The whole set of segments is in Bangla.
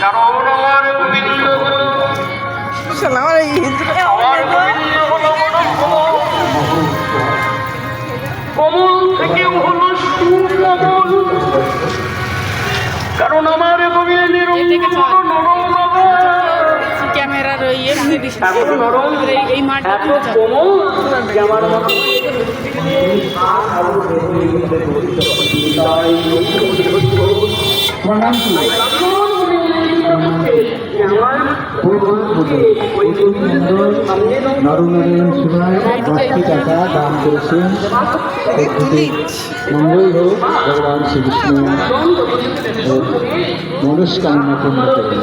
কারণ আমার গোবিন্দ আমার হলো কমল থেকেও হলো সুকমল কারণ আমার নরম ক্যামেরার ওই ইয়ে মানে এই- এই মাঠটা কোমল আমার মতো। নরনারায়ণ শিবায় দশটি টাকা দান করেছেন মঙ্গল হোক ভগবান শ্রীকৃষ্ণ মনস্কামনা পূর্ণ করেন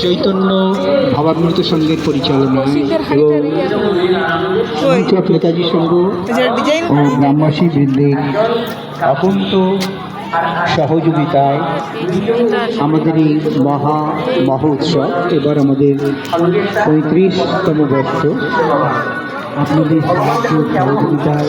চৈতন্য ভাবামৃত সঙ্গের পরিচালনায় এবং নেতাজি সংঘ ও গ্রামবাসী সহযোগিতায় আমাদের এই মহা মহোৎসব এবার আমাদের পঁয়ত্রিশতম বর্ষ। আপনাদের সাহায্য সহযোগিতায়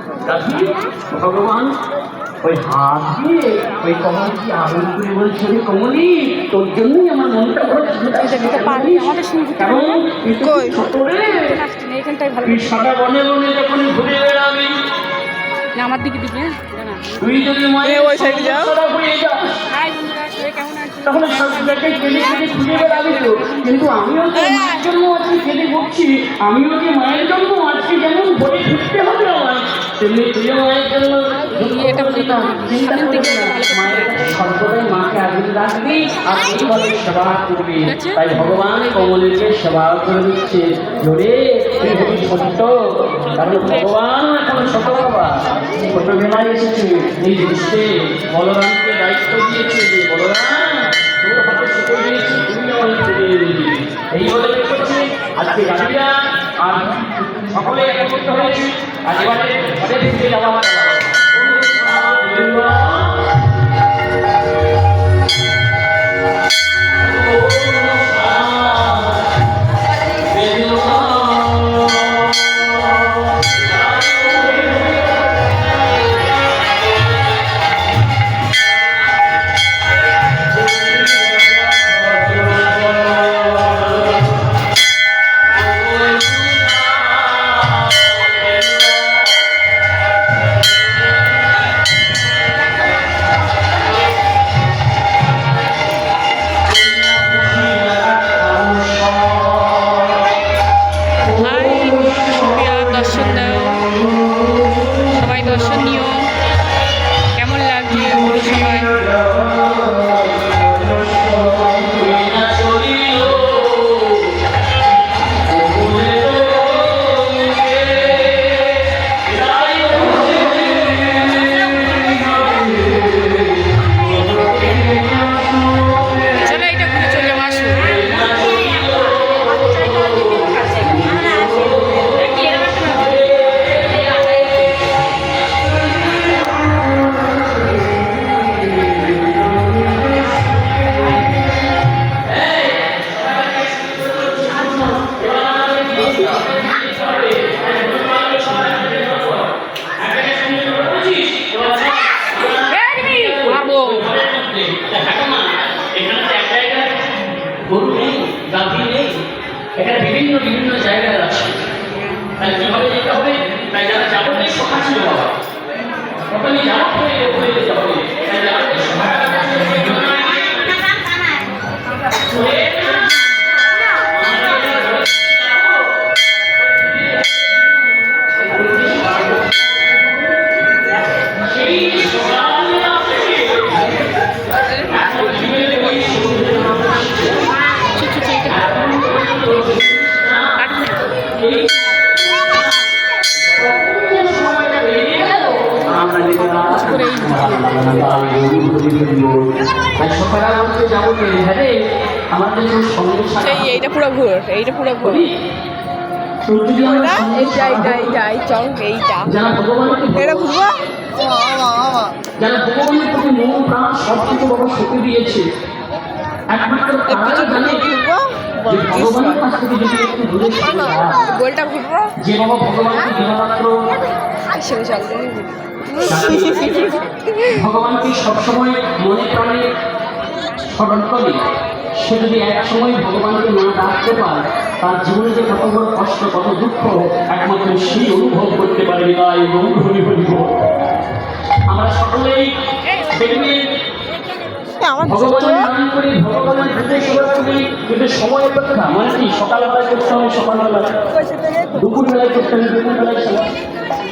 ভগবান ওই হাত দিয়ে ওই কমলকে আদর করে বলছে "ওরে কমলি? তোর জন্যই আমার মনটা আমাদের শুনতে কারণ তুই রে সাদা বনে বনে যখন ঘুরে বেড়াবি না আমার দিকে দিকে দাঁড়া। তুই যদি মায়ের ওই সাইডে যাও। সন্তান হয়ে খুঁজে বেড়াবি তো। কিন্তু আমিও তো মায়ের জন্য আজকে আমিও যে মায়ের জন্য আজকে যেমন ভরে ঘুরতে হবে আমার। এটা বলি না সামনের দিকে ভালো করে সর্বদাই মাকে রাখবি আর এইভাবে সেবা তাই ভগবান কমলেকে সেবা করে দিচ্ছে। জোরে হবি ছোট্ট। কারণ ভগবান এখন ছোট এই দায়িত্ব দিয়েছে যে তুমি এই আজকে সকলে একত্রিত হয়েছে। আর এবারে প্রথমে যাব এই এইটা পুরো ঘুর এইটা পুরো ঘুর। এইটা সঙ্গে এইটা এইটা এইটা এই চল এইটা এটা ঘুরবো? যারা ভগবানের প্রতি মন প্রাণ সব বাবা শক্তি দিয়েছে একমাত্র তারা জানে ভগবানের কাছ থেকে যদি একটু দূরে গোলটা ঘুরবো? যে বাবা ভগবানকে দিনমাত্র ভগবানকে সবসময় মনে প্রাণে স্মরণ করে সে যদি এক সময় ভগবানকে না ডাকতে পায় তার জীবনে যে কত বড় কষ্ট কত দুঃখ একমাত্র সেই অনুভব করতে পারে তাই বহু হরি হরি আমরা সকলেই দেখবে আমার ভগবানের নাম করে ভগবানের পূজা সেবা করি কিন্তু সময় অপেক্ষা মানে কি সকালবেলায় করতে হবে সকালবেলা দুপুরবেলায় করতে হবে দুপুরবেলায়।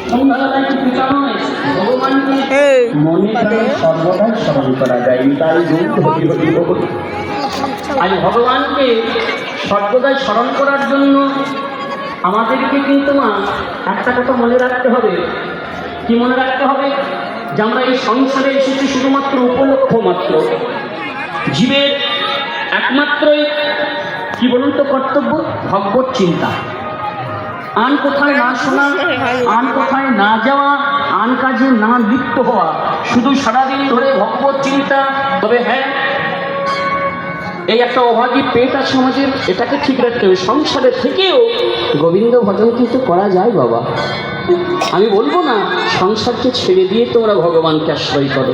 সন্ধ্যাবেলায় কি পূজা আজ ভগবানকে সর্বদাই স্মরণ করার জন্য আমাদেরকে কিন্তু মা একটা কথা মনে রাখতে হবে। কি মনে রাখতে হবে? যে আমরা এই সংসারে এসেছি শুধুমাত্র উপলক্ষ মাত্র। জীবের একমাত্রই কি বলুন তো কর্তব্য? ভগবত চিন্তা। আন কোথায় না শোনা, আন কোথায় না যাওয়া, আন কাজে না লিপ্ত হওয়া। শুধু সারাদিন ধরে ভগবত চিন্তা, তবে হ্যাঁ এই একটা অভাগী পেট আছে আমাদের, এটাকে ঠিক রাখতে হবে। সংসারে থেকেও গোবিন্দ ভজন কিন্তু করা যায়, বাবা। আমি বলব না, সংসারকে ছেড়ে দিয়ে তোমরা ভগবানকে আশ্রয় করো।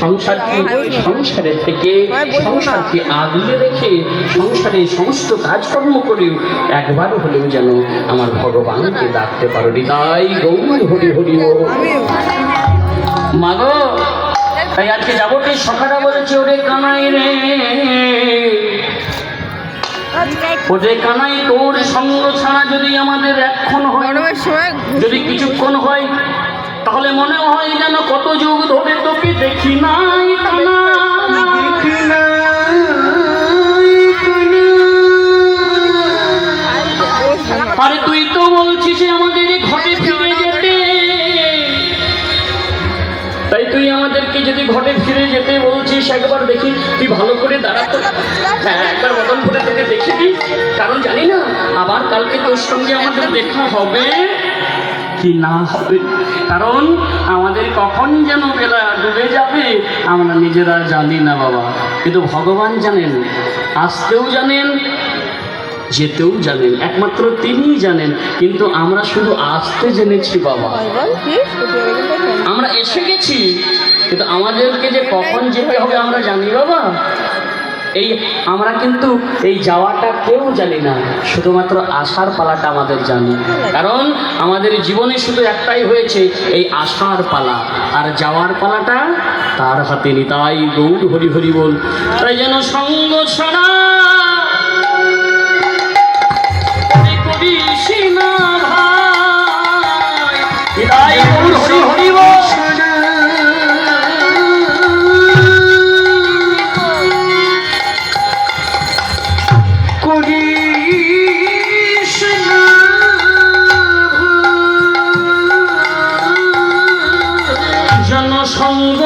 সংসারকে সংসারে থেকে সংসারকে আগলে রেখে সংসারে সমস্ত কাজকর্ম করে একবার হলেও যেন আমার ভগবানকে ডাকতে পারো। হৃদয় গৌর হরি হরি মাগো তাই আজকে যাব কি সখাটা বলেছে ওরে কানাই রে। ওরে কানাই তোর সঙ্গ ছাড়া যদি আমাদের এক্ষণ হয় যদি কিছুক্ষণ হয় তাহলে মনে হয় যেন কত যুগ ধরে তোকে দেখি নাই কানা। আরে তুই তো বলছিস আমাদের ঘরে ফিরে যেতে। তাই তুই আমাদেরকে যদি ঘরে ফিরে যেতে বলছিস একবার দেখি তুই ভালো করে দাঁড়াতো হ্যাঁ একবার বদল করে তোকে দেখিবি কারণ জানি না আবার কালকে তোর সঙ্গে আমাদের দেখা হবে। কি না হবে। কারণ আমাদের কখন যেন বেলা ডুবে যাবে, আমরা নিজেরা জানি না বাবা। কিন্তু ভগবান জানেন, আসতেও জানেন, যেতেও জানেন, একমাত্র তিনিই জানেন। কিন্তু আমরা শুধু আসতে জেনেছি বাবা। আমরা এসে গেছি, কিন্তু আমাদেরকে যে কখন যেতে হবে আমরা জানি বাবা। এই আমরা কিন্তু এই যাওয়াটা কেউ জানি না, শুধুমাত্র আসার পালাটা আমাদের জানি। কারণ আমাদের জীবনে শুধু একটাই হয়েছে এই আসার পালা, আর যাওয়ার পালাটা তার হাতে নিতাই গৌর হরি হরি বল, তাই যেন সঙ্গ ছাড়া জনসঙ্গ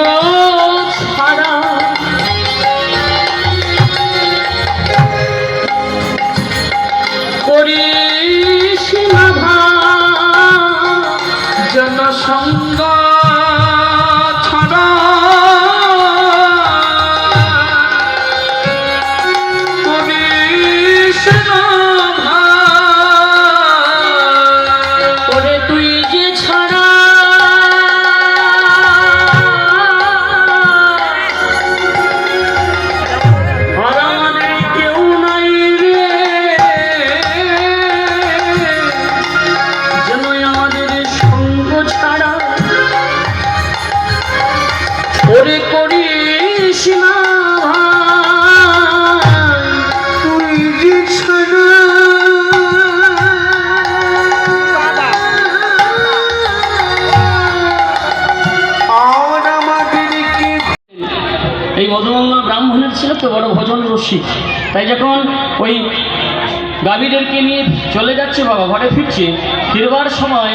বড় ভজন রসিক। তাই যখন ওই গাভীদেরকে নিয়ে চলে যাচ্ছে বাবা, ঘরে ফিরছে, ফিরবার সময়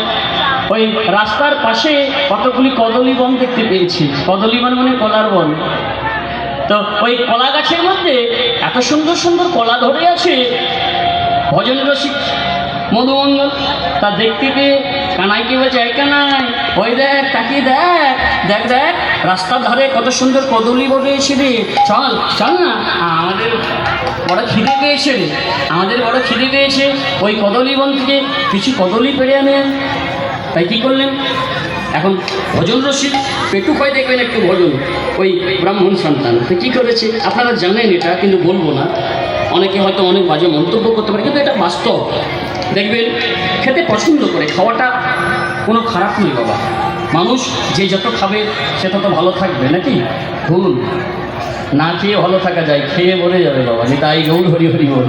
ওই রাস্তার পাশে কতগুলি কদলী বন দেখতে পেয়েছি। কদলী বন মানে কলার বন। তো ওই কলা গাছের মধ্যে এত সুন্দর সুন্দর কলা ধরে আছে, ভজন রসিক মধুমঙ্গল তা দেখতে পেয়ে কানাইকে বলছে কানাই, ওই দেখ, তাকিয়ে দেখ দেখ দেখ। রাস্তার ধারে কত সুন্দর কদলি বসেছে রে। চল চল না। আমাদের বড় খিদে পেয়েছে রে। আমাদের বড় খিদে পেয়েছে। ওই কদলি বন থেকে কিছু কদলি পেড়ে আনে। তাই কি করলেন? এখন ভজন রসিক, পেটু হয় দেখবেন একটু ভজন ওই ব্রাহ্মণ সন্তান, তো কী করেছে? আপনারা জানেন এটা, কিন্তু বলব না। অনেকে হয়তো অনেক বাজে মন্তব্য করতে পারে, কিন্তু এটা বাস্তব। দেখবেন, খেতে পছন্দ করে, খাওয়াটা কোনো খারাপ নেই বাবা। মানুষ যে যত খাবে, সে তত ভালো থাকবে, নাকি? ভুল। না খেয়ে ভালো থাকা যায়, খেয়ে মরে যাবে বাবা, যে তাই গৌর হরি হরি বল।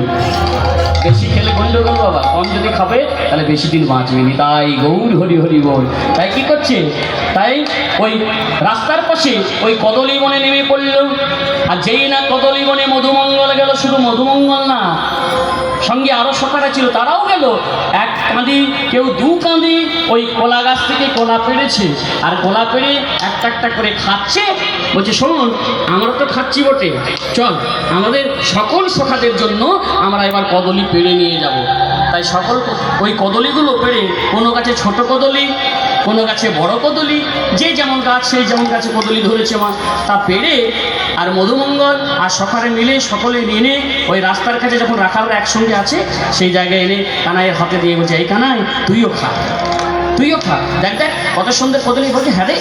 বেশি খেলে গন্ডগোল বাবা, কম যদি খাবে, তাহলে বেশি দিন বাঁচবে নি, তাই গৌর হরি হরি বল। তাই কি করছে? তাই ওই রাস্তার পাশে ওই কদলী বনে নেমে পড়ল। আর যেই না কদলী বনে মধুমঙ্গল গেল, শুধু মধুমঙ্গল না সঙ্গে আরও সকারা ছিল, তারাও গেল। এক কাঁদি কেউ দু কাঁদি ওই কলা গাছ থেকে কলা পেড়েছে। আর কলা পেড়ে একটা একটা করে খাচ্ছে। বলছে, শোন, আমরা তো খাচ্ছি বটে। চল, আমাদের সকল সখাদের জন্য আমরা এবার কদলি পেড়ে নিয়ে যাব। তাই সকল ওই কদলিগুলো পেড়ে কোনো গাছে ছোট কদলি কোনো গাছে বড় কদলি, যে যেমন গাছ, সেই যেমন গাছে কদলি ধরেছে মা। তা পেড়ে আর মধুমঙ্গল আর সকালে মিলে সকলে এনে ওই রাস্তার কাছে যখন রাখালরা একসঙ্গে আছে, সেই জায়গায় এনে কানাইয়ের হাতে দিয়ে বলছে, এই কানাই, তুইও খা। তুইও খা। দেখ দেখ, কত সুন্দর কদলি বলছে হ্যাঁ রে।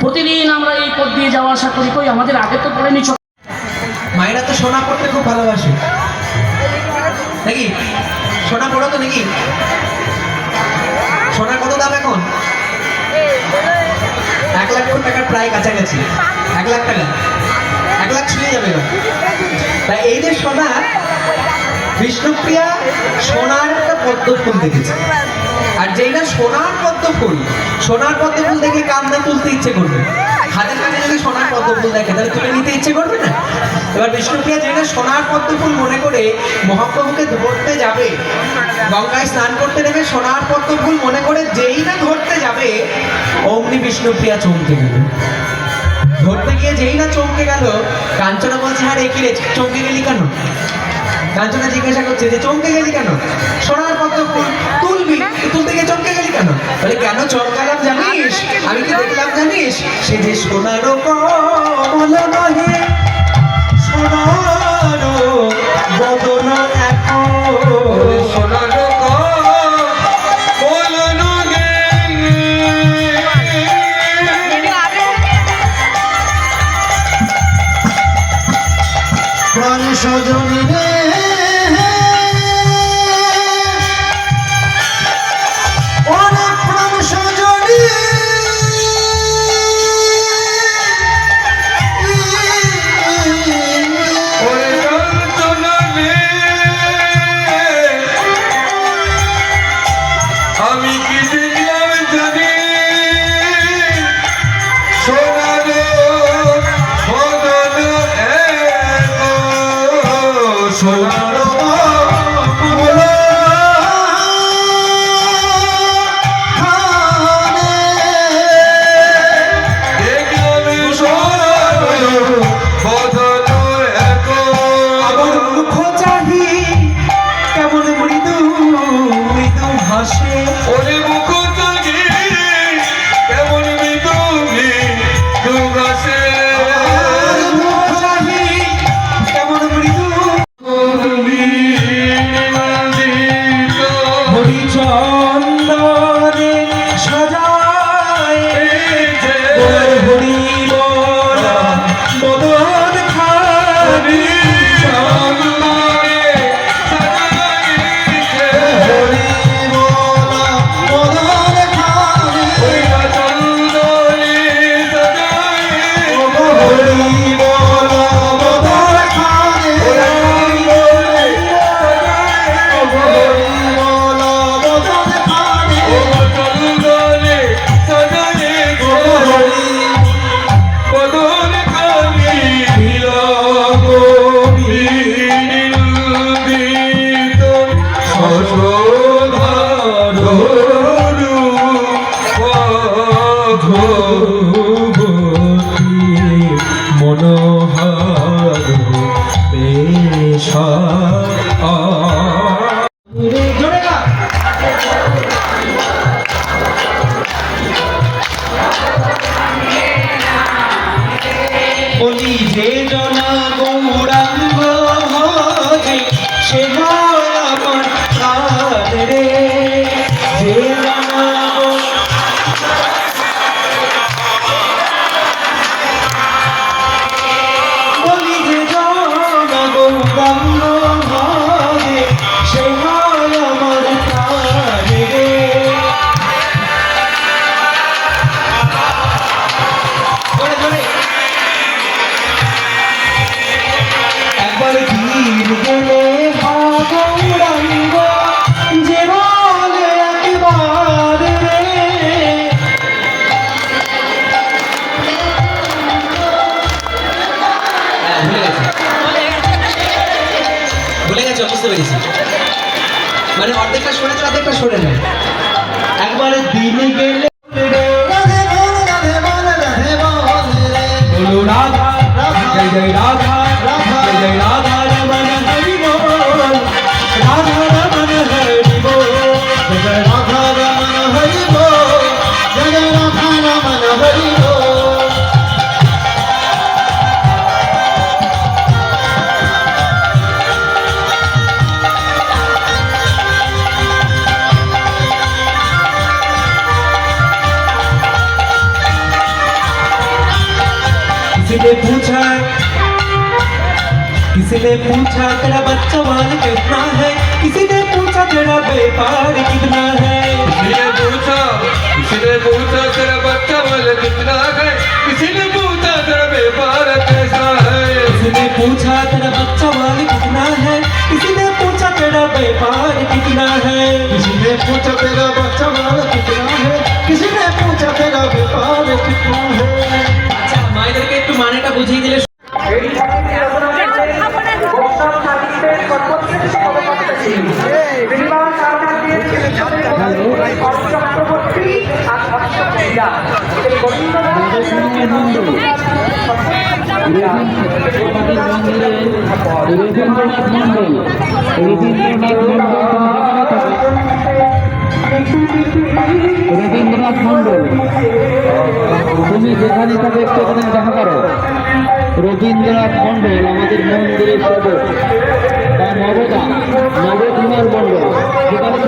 প্রতিদিন আমরা এই পথ দিয়ে যাওয়া আসা করি, কই আমাদের আগে তো পড়েনি মায়েরা তো সোনা পড়তে খুব ভালোবাসে। নাকি? সোনা পড়ো তো নাকি? সোনার কত দাম এখন? এক লাখ টাকার প্রায় কাছাকাছি। এক লাখ টাকা। এক লাখ ছুঁয়ে যাবে এবার। তাই এই যে সোনা বিষ্ণুপ্রিয়া সোনার একটা পদ্ম ফুল দেখেছে। আর যেই সোনার পদ্ম ফুল সোনার পদ্ম ফুল দেখে কান্না তুলতে ইচ্ছে করবে। হাতের কাছে যদি সোনার পদ্ম ফুল দেখে, তাহলে তুলে নিতে ইচ্ছে করবে না? এবার বিষ্ণুপ্রিয়া না সোনার পদ্ম ফুল মনে করে মহাপ্রভুকে ধরতে যাবে। গঙ্গায় স্নান করতে নেবে সোনার পদ্ম ফুল মনে করে যেই না ধরতে যাবে, অমনি বিষ্ণুপ্রিয়া চমকে গেল। ধরতে গিয়ে যেই না চমকে গেল কাঞ্চনা বলছে হ্যাঁ রে কি রে চমকে গেলি কেন? কাঞ্চনা জিজ্ঞাসা করছে যে চমকে গেলি কেন? সোনার পদ্ম ফুল তুলবি? তুলতে গিয়ে চমকে গেলি কেন? বলে কেন চমকালাম জানিস? আমি কি দেখলাম জানিস? সে যে সোনার কমল নহে সোনার বদন এখন। সোনার সজনী রে amor. গেছে বুঝতে পেরেছি মানে অর্ধেকটা শোনেছে অর্ধেকটা শোনে না একবারে দিনে গেলে রাধা জয় জয় রাধা। किसी ने पूछा किसी ने पूछा तेरा बच्चा वाल कितना है किसी ने पूछा तेरा व्यापार कितना है किसी ने पूछा किसी ने पूछा तेरा बच्चा वाल कितना है किसी ने पूछा तेरा व्यापार कैसा है किसी ने पूछा तेरा बच्चा वाल कितना है किसी ने पूछा तेरा व्यापार कितना है किसी ने पूछा तेरा बच्चा वाल कितना है किसी ने पूछा तेरा व्यापार कितना है একটু মানেটা বুঝিয়ে দিলে রবীন্দ্রনাথ মন্ডল রবীন্দ্রনাথ মন্ডল। রবীন্দ্রনাথ মন্ডল তুমি যেখানে থাকো একটু দেখা করো। রবীন্দ্রনাথ মন্ডল আমাদের মন্দিরের সেবক নবদা নবকুমার মন্ডল যেখানে